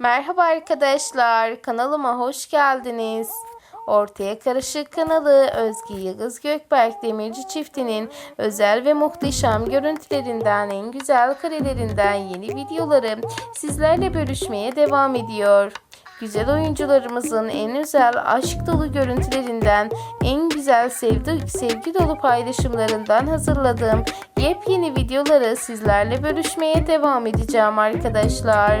Merhaba arkadaşlar, kanalıma hoş geldiniz. Ortaya Karışık kanalı Özge Yıldız Gökberk Demirci çiftinin özel ve muhteşem görüntülerinden en güzel karelerinden yeni videoları sizlerle bölüşmeye devam ediyor. Güzel oyuncularımızın en özel aşk dolu görüntülerinden, en güzel sevgi, sevgi dolu paylaşımlarından hazırladığım yepyeni videoları sizlerle bölüşmeye devam edeceğim arkadaşlar.